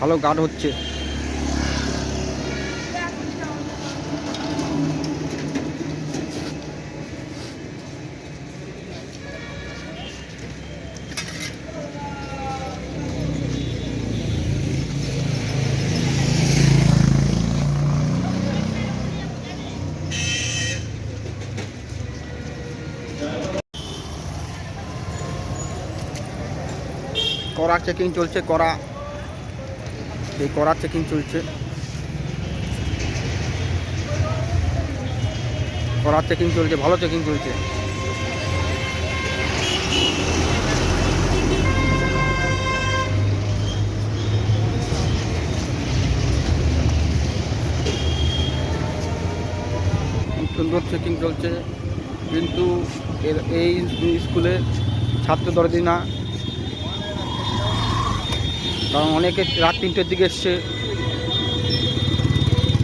ভালো গার্ড হচ্ছে। কড়া চেকিং চলছে কড়া এই কড়া চেকিং চলছে। কড়া চেকিং চলছে, ভালো চেকিং চলছে। সুন্দর চেকিং চলছে। কিন্তু এই স্কুলে ছাত্র দরদি না। কারণ অনেকে রাত তিনটের দিকে এসছে,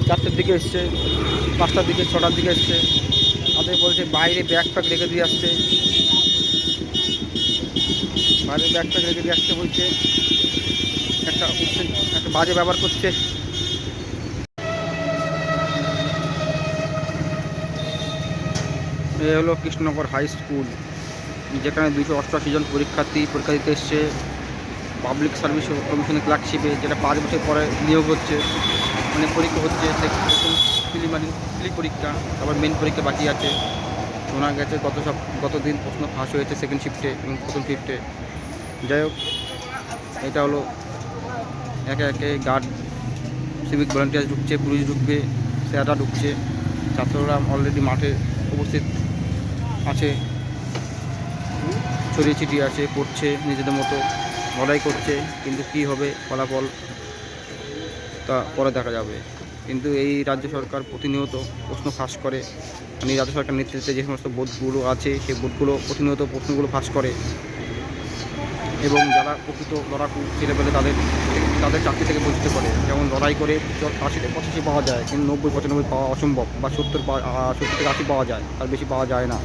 চারটের দিকে এসছে, পাঁচটার দিকে, ছটার দিকে এসছে। তাদের বলছে বাইরে ব্যাগ ফ্যাগ রেখে দিয়ে আসছে। বাইরে ব্যাগ ফ্যাগ রেখে দিয়ে আসছে বলছে। একটা একটা বাজে ব্যবহার করছে। এ হলো কৃষ্ণনগর হাই স্কুল, যেখানে দুশো অষ্টআশি জন পরীক্ষার্থী, পরীক্ষা দিতে এসছে। পাবলিক সার্ভিস কমিশনের ক্লার্কশিপে যেটা পাঁচ বছর পরে নিয়োগ হচ্ছে মানে পরীক্ষা হচ্ছে প্রিলিমারি প্রি পরীক্ষা, তারপর মেন পরীক্ষা বাকি আছে। শোনা গেছে গত সব, গত দিন প্রশ্ন ফাঁস হয়েছে সেকেন্ড শিফটে এবং প্রথম শিফটে যাই হোক, এটা হলো একে একে গার্ড সিভিক ভলেন্টিয়ার ঢুকছে, পুলিশ ঢুকবে, স্যাররা ঢুকছে, ছাত্ররা অলরেডি মাঠে উপস্থিত আছে। ছড়িয়ে ছিটিয়ে আছে, পড়ছে নিজেদের মতো। লড়াই করছে, কিন্তু কি হবে, ফলাফল তা পরে দেখা যাবে। কিন্তু এই রাজ্য সরকার প্রতিনিয়ত প্রশ্ন ফাঁস করে। মানে রাজ্য সরকার নেতৃত্বে যে সমস্ত বোধগুলো আছে, সেই বোধগুলো প্রতিনিয়ত প্রশ্নগুলো ফাঁস করে। এবং যারা প্রকৃত লড়াকু ছেলেপেলে তাদের তাদের চাকরি থেকে বঞ্চিত করে। যেমন লড়াই করে আশিতে পঁচাশি পাওয়া যায়, কিন্তু নব্বই, পঁচানব্বই পাওয়া অসম্ভব বা সত্তর সত্তর থেকে আশি পাওয়া যায়, তার বেশি পাওয়া যায় না।